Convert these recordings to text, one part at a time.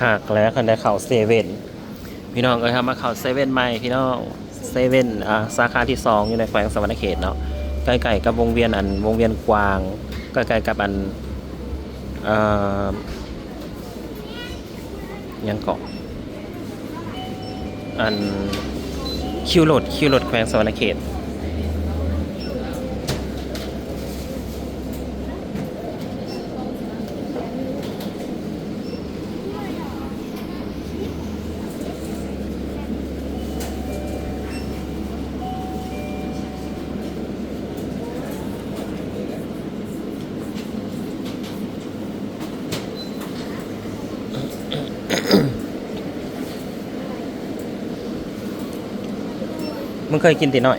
คักแล้วคันได้เข่าเซเว่นพี่น้องก็ทำมาเข่าเซเว่นใหม่พี่น้องเซเว่นอ่าสาขาที่สองอยู่ในแขวงสวรรณเขตเนาะใกล้ๆกับวงเวียนอันวงเวียนกวางใกล้ๆกับอันอ่อยังเกาะอันคิวโรดคิวโรดแขวงสวรรณเขต มึงเคยกินตีหน่อย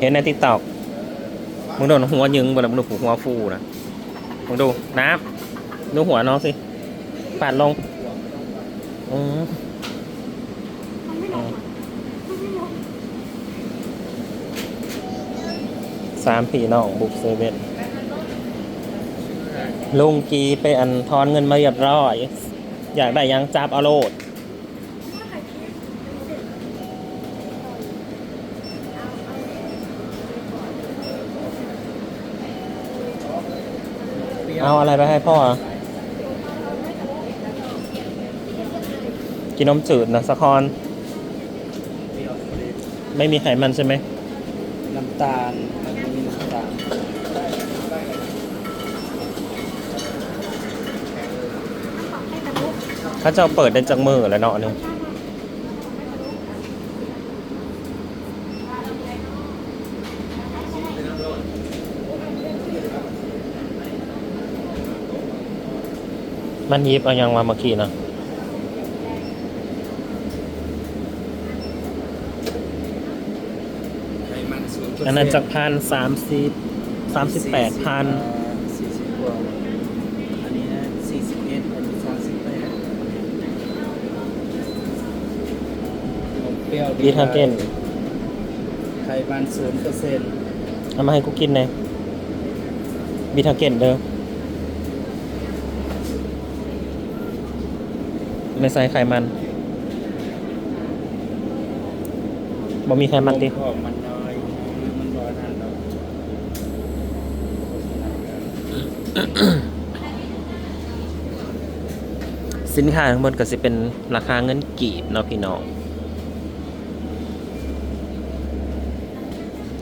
เห็นในติ๊กตอกมึงโดนหัวยึงบนมึงดูหัวฟูนะมึงดูน้ำดูหัวน้องสิปาดลงอืมอืมสามพี่น้องบุกเซเว่นลุงกีไปอันทอนเงินมาเรียบร้อย อยากได้ยังจับเอาโลด เอาอะไรไปให้พ่ออะกินนมจืดนะสะคอน ไม่มีไขมันใช่ไหม น้ำตาลมันไม่มีน้ำตาลถ้าเจ้าเปิดได้จากมือแล้วเนาะนี่ มันยิบเอายังมาเมื่อกี้นะไขมันศูนย์เปอร์เซ็นต์อันนั้นจากพันสามสิบสามสิบแปดพันสี่สิบกว่าอันนี้นะสี่สิบเอ็ดอันนี้สามสิบแปดนมเปรี้ยวบีทาเกนไขมันศูนย์เปอร์เซ็นต์เอามาให้กูกินเลยบีทาเกนเด้อ ไม่ใส่ไขมันบ่มีไขมันติของมันน้อยมันร้อยนั่นเนาะสินค้าทั้งหมดก็สิเป็นราคาเงินกีบเนาะพี่น้อง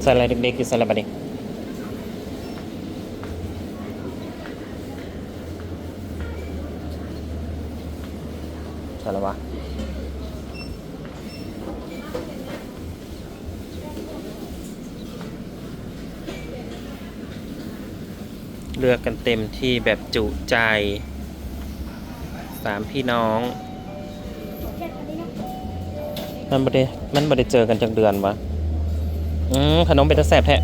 ใส่อะไรเด็กๆอยู่ใส่อะไรบัดนี้ ใส่แล้วะเลือกกันเต็มที่แบบจุใจสามพี่น้องมันบ่ได้มันบ่ได้เจอกันจักเดือนวะอืมขนมเป็นตะแสบแท้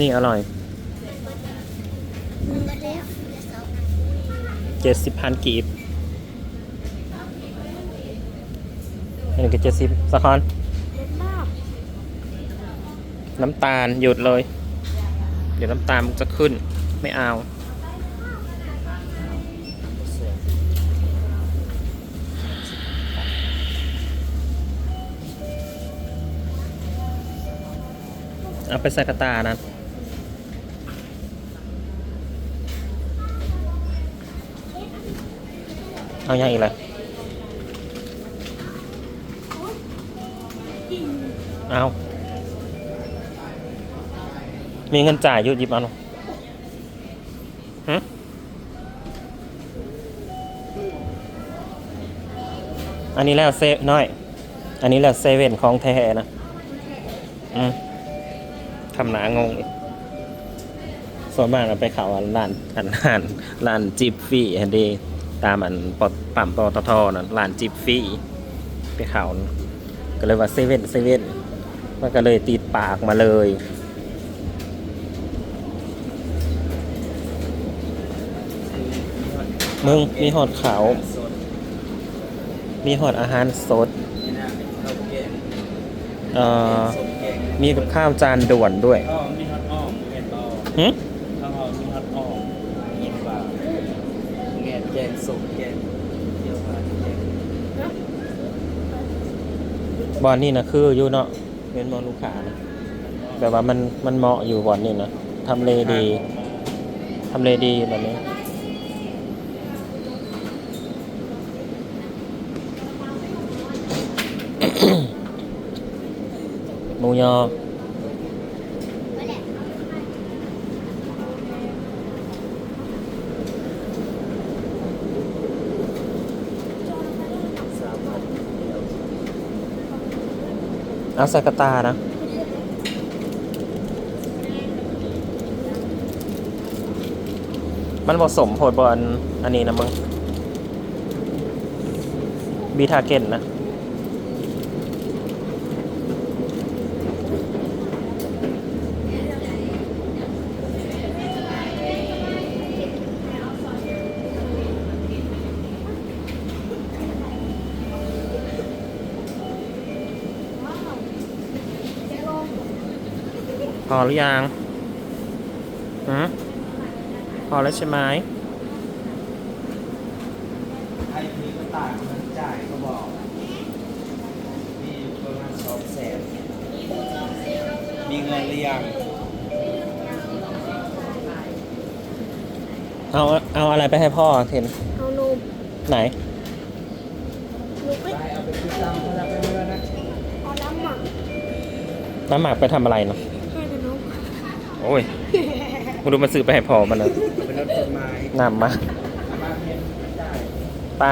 นี่อร่อย เจ็ดสิบพันกีบอันนี้ก็เจ็ดสิบสะคอนน้ำตาลหยุดเลย เดี๋ยวน้ำตาลมันจะขึ้นไม่เอาเอาไปใส่กระตานะ เอาอย่างอีกเลยเอามีเงินจ่ายยุหยิบเอาหนอยฮะอันนี้แล้วเซฟน้อย อันนี้แล้วเซเว่นของแท้นะ อืมทำหนางงอีกส่วนมากเราไปเขาร้านอันร้านร้านจิบฟรีอันเดี ตามอันปอปั๊มปตทนะร้านจิบฟรีไปเขาวก็เลยว่าเซเว่นเซเว่นมันก็เลยติดปากมาเลยมึงมีหอดขาว มีหอดอาหารสดเอ่อมีกับข้าวจานด่วนด้วย ก็มี หึ ข้าวหอมมีฮอตออกยิงว่า แกงสุกแกงเที่ยวมาแกงบอลนี่นะคืออยู่เนาะเป็นบอลลูกค้านะแบบว่ามันมันเหมาะอยู่บอลนี่นะทำเลดีทำเลดีแบบนี้หมูยอ สามพันเดียว เอาใส่กระตานะมันผสมโพดบอลอันนี้นะมึง บีทาเกนนะ อหรือยังหืมพอแล้วใช่ไหมไอ้พีก็ต่างมันจ่ายก็บอก มีประมาณสองแสนมีเงินหรือยัง เอาเอาอะไรไปให้พ่อเทนเอานมไหน หนูไปไปเอาไปซื้อตังค์เขาจะไปเมื่อนะเอาน้ำหมักน้ำหมากไปทำอะไรเนาะให้กับน้อง โอ้ยมึงดูมาซื้อไปให้พอมันเลยเป็นรถต้นไม้นำมาอายนจ่ายไป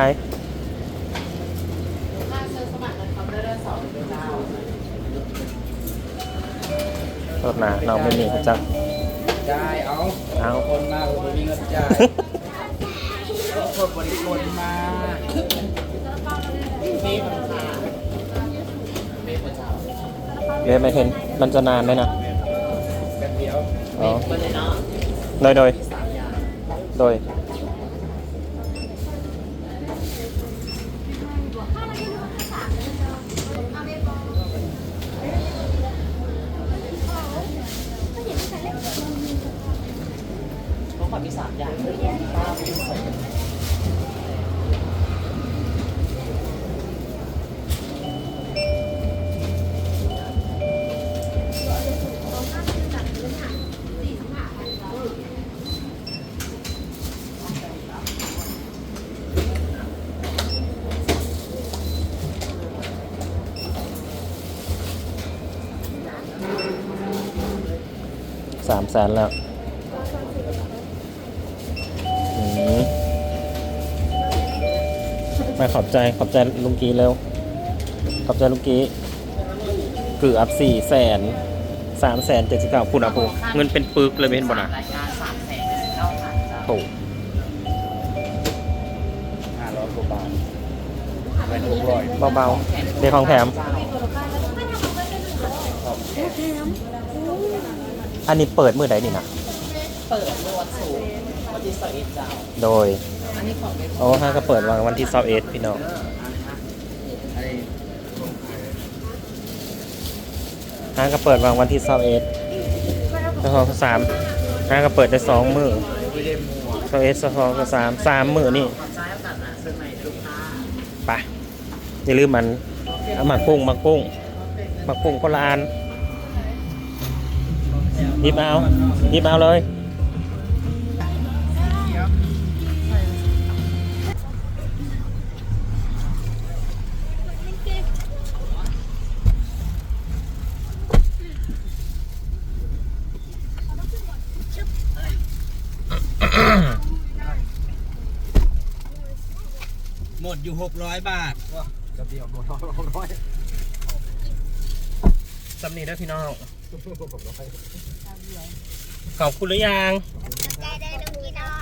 ค่าเสื้อสมัครกันาได้ได้เดือารถนะน้องไม่มีจักจ่ายเอาเอาคนมาผมมีเงินจ่ายคนบริคนมาเบี้ยมันขาดเบี้ยมันขาดเยวไม่เทนมันจะนานไหมนะ อ๋อก็เลยโดยโดยสามอย่างโดยเขาขอมีสามอย่าง แสนแล้วอืมมาขอบใจขอบใจลุงกี้เร็วขอบใจลุงกี้เกือบสี่แสนสามแสนเจ็ดสิบเก้าคุณอาภูเงินเป็นปึกเลยไม่เห็นบ่นะรายการสามแสนเก้าพันจ้าถูกห้าร้อยกว่าบาทเป็นหกร้อยเบาๆเด็กของแถมอั อันนี้เปิดมือใดนี่นะเปิดเมื่อวันศุกร์วันที่สิบเอ็ดเจ้าโดย อันนี้ของเป็นโอ้ฮะก็เปิดวันวันที่เสาเอ็ดพี่น้องไอ้ตรงขายฮะก็เปิดวันวันที่เสาเอ็ดสองสามฮะก็เปิดได้สองมือไม่ได้มัวเสอ็ดสองสามสามมือนี่ไปอย่าลืมมันเอาหมักกุ้งหมักกุ้งหมักกุ้งคนละอัน หยิบเอาหยิบเอาเลยหมดอยู่หกร้อยบาทกระเบียวหมดหกร้อยสำนีได้อพี่น้อง ขอบคุณหรือยัง ใจได้น้องกีได้